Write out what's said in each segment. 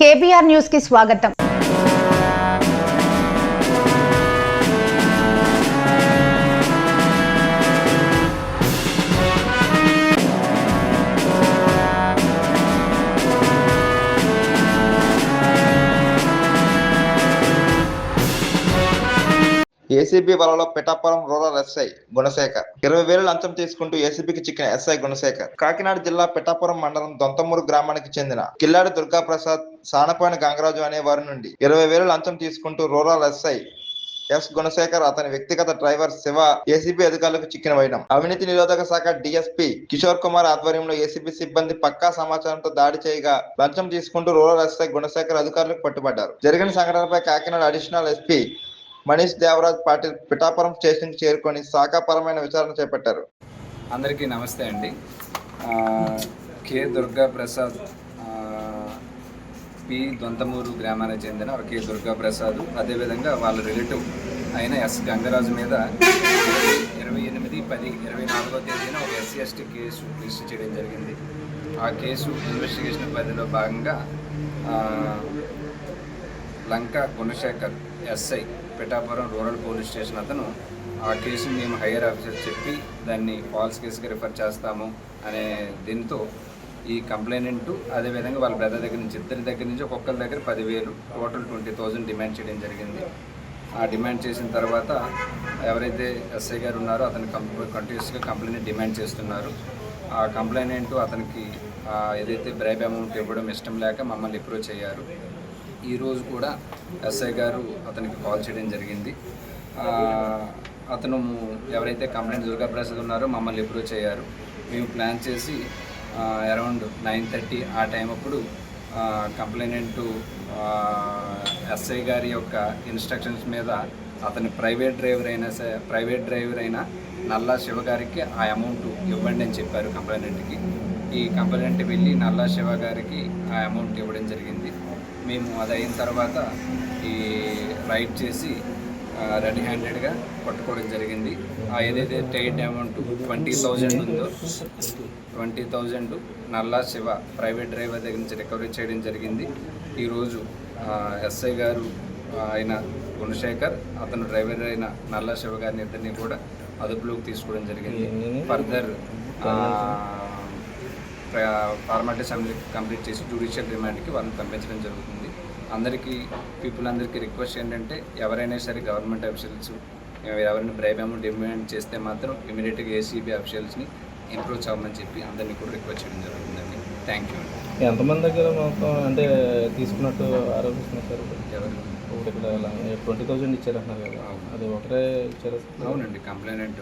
KBR news కి స్వాగతం ACB వలలో పిఠాపురం రూరల్ ఎస్ఐ గుణశేఖర్. ఇరవై వేలు లంచం తీసుకుంటూ ఏసీబీకి చిక్కిన ఎస్ఐ గుణశేఖర్. కాకినాడ జిల్లా పిఠాపురం మండలం దొంతమూరు గ్రామానికి చెందిన కిల్లాడి దుర్గాప్రసాద్ సానపాని గంగరాజు అనే వారి నుండి ఇరవై వేలు లంచం తీసుకుంటూ రూరల్ ఎస్ఐ ఎస్ గుణశేఖర్ అతని వ్యక్తిగత డ్రైవర్ శివ ఏసీబీ అధికారులకు చిక్కిన వైనం. అవినీతి నిరోధక శాఖ డిఎస్పి కిషోర్ కుమార్ ఆధ్వర్యంలో ఏసీబీ సిబ్బంది పక్కా సమాచారంతో దాడి చేయగా లంచం తీసుకుంటూ రూరల్ ఎస్ఐ గుణశేఖర్ అధికారులకు పట్టుబడ్డారు. జరిగిన సంఘటనపై Kakinada additional SP Manish Devraj Patil Pithapuram station చేరుకొని శాఖాపరమైన విచారణ చేపట్టారు. అందరికీ నమస్తే అండి. K K Durga Prasad P Donthamuru గ్రామానికి చెందిన కె దుర్గా ప్రసాద్ అదేవిధంగా వాళ్ళ రిలేటివ్ అయిన ఎస్ గంగరాజు మీద ఇరవై ఎనిమిది పది ఇరవై నాలుగో తేదీన ఒక ఎస్సీ ఎస్టీ కేసు రిజిస్టర్ చేయడం జరిగింది. ఆ కేసు ఇన్వెస్టిగేషన్ పరిధిలో భాగంగా Lanka Gunasekhar SI Pithapuram rural police station అతను ఆ కేసుని మేము హైయర్ ఆఫీసర్ చెప్పి దాన్ని ఫాల్స్ కేసుగా రిఫర్ చేస్తాము అనే దీంతో ఈ కంప్లైనెంట్ అదేవిధంగా వాళ్ళ బ్రదర్ దగ్గర నుంచి ఇద్దరి దగ్గర నుంచి ఒక్కొక్కరి దగ్గర పదివేలు టోటల్ ట్వంటీ థౌజండ్ డిమాండ్ చేయడం జరిగింది. ఆ డిమాండ్ చేసిన తర్వాత ఎవరైతే ఎస్ఐ గారు ఉన్నారో అతను కంటిన్యూస్గా కంప్లైంట్ డిమాండ్ చేస్తున్నారు. ఆ కంప్లైనెంట్ అతనికి ఏదైతే బ్రైబ్ అమౌంట్ ఇవ్వడం ఇష్టం లేక మమ్మల్ని అప్రోచ్ అయ్యారు. ఈరోజు కూడా ఎస్ఐ గారు అతనికి కాల్ చేయడం జరిగింది. అతను ఎవరైతే కంప్లైంట్ దుర్గాప్రసాద్ ఉన్నారో మమ్మల్ని అప్రోచ్ అయ్యారు. మేము ప్లాన్ చేసి అరౌండ్ నైన్ థర్టీ ఆ టైం అప్పుడు కంప్లైనెంట్ ఎస్ఐ గారి యొక్క ఇన్స్ట్రక్షన్స్ మీద అతని ప్రైవేట్ డ్రైవర్ అయినా సరే ప్రైవేట్ డ్రైవర్ అయినా నల్లా శివ గారికి ఆ అమౌంట్ ఇవ్వండి అని చెప్పారు కంప్లైనెంట్కి ఈ కంప్లైంట్ వెళ్ళి నల్లా శివ గారికి ఆ అమౌంట్ ఇవ్వడం జరిగింది. మేము అది అయిన తర్వాత ఈ రైడ్ చేసి రెడీ హ్యాండెడ్గా పట్టుకోవడం జరిగింది. ఆ ఏదైతే టైట్ అమౌంట్ ట్వంటీ థౌజండ్ ఉందో twenty thousand Nalla Siva private driver దగ్గర నుంచి రికవరీ చేయడం జరిగింది. ఈరోజు ఎస్ఐ గారు ఆయన గుణశేఖర్ అతను డ్రైవర్ అయిన నల్లా శివ గారిని ఇద్దరిని కూడా అదుపులోకి తీసుకోవడం జరిగింది. ఫర్దర్ ఫార్మాలిటీస్ అన్ని కంప్లీట్ చేసి జ్యుడిషియల్ రిమాండ్కి వాళ్ళని పంపించడం జరుగుతుంది. అందరికీ పీపుల్ అందరికీ రిక్వెస్ట్ ఏంటంటే ఎవరైనా సరే గవర్నమెంట్ అఫీషియల్స్ ఎవరైనా బ్రైబ్ అమౌంట్ డిమాండ్ చేస్తే మాత్రం ఇమీడియట్గా ఏసీబీ అఫీషియల్స్ని ఇంప్రూవ్ అవ్వమని చెప్పి అందరినీ కూడా రిక్వెస్ట్ చేయడం జరుగుతుందండి. థ్యాంక్ యూ అండి. ఎంతమంది దగ్గర మొత్తం అంటే తీసుకున్నట్టు ఆరోపిస్తున్నారు సార్? ఒకటి ఇక్కడ ట్వంటీ థౌజండ్ ఇచ్చారంటున్నారు కదా. అది ఒకటే ఇచ్చారా? అవునండి కంప్లైనెంట్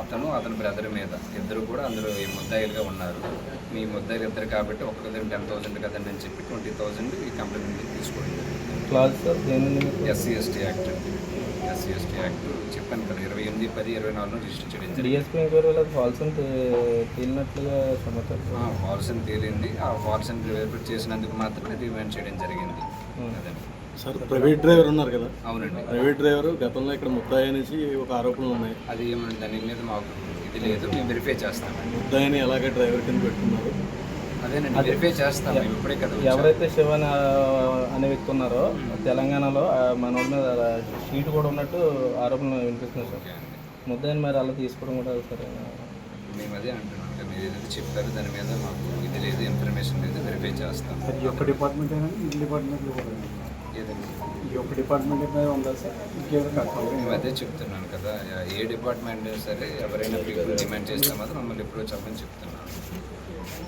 అతను అతని బ్రదర్ మీద. ఇద్దరు కూడా అందరూ ఈ ముద్దాయిలుగా ఉన్నారు. మీ ముద్దాయిలు ఇద్దరు కాబట్టి ఒక్కొక్కరు టెన్ థౌసండ్ కదండి అని చెప్పి ట్వంటీ థౌసండ్ ఈ కంప్లైంట్ జరిగింది క్లాస్ సార్ దేని? SC ST act. SC ST act చెప్పాను కదా ఇరవై ఎనిమిది పది ఇరవై నాలుగులో రిజిస్టర్ చేయడం డిఎస్పీ ఎంక్వైరీలో ఫాల్స్ అని తే- తేలినట్లుగా సమాచారం. ఫాల్సన్ తేలింది. ఆ ఫాల్సన్ వెరిఫై చేసినందుకు మాత్రమే రిమాండ్ చేయడం జరిగింది. సార్ ప్రైవేట్ డ్రైవర్ ఉన్నారు కదా? అవునండి. ప్రైవేట్ డ్రైవర్ గతంలో ఇక్కడ ముద్దాయి అనేసి ఒక ఆరోపణలు ఉన్నాయి. అది ఏమంటే దాని మీద మాకు ఇది లేదు. మేము వెరిఫై చేస్తామండి. ముద్దాయిని ఎలాగే డ్రైవర్ కింద పెట్టుకున్నారు? ఎవరైతే శివన్ అనే వ్యక్తి ఉన్నారో తెలంగాణలో ఆ మనోడి మీద షీట్ కూడా ఉన్నట్టు ఆరోపణలు వినిపిస్తున్నాయి సార్. ఓకే అండి. ముద్దాయిని మరి అలా తీసుకోవడం కూడా సరే. మేము అదే అంటున్నాం మీరు ఏదైతే చెప్పారో దాని మీద మాకు ఇది లేదు ఇన్ఫర్మేషన్ లేదు వెరిఫై చేస్తాం. ఈ ఒక్క డిపార్ట్మెంట్ ఈ డిపార్ట్మెంట్లో కూడా. ఏదండి? ఈ ఒక్క డిపార్ట్మెంట్ మీద ఉందా సార్? మేము అదే చెప్తున్నాను కదా ఏ డిపార్ట్మెంట్ సరే ఎవరైనా డిమాండ్ చేస్తే మాత్రం మమ్మల్ని ఎప్పుడో చెప్పని చెప్తున్నాను.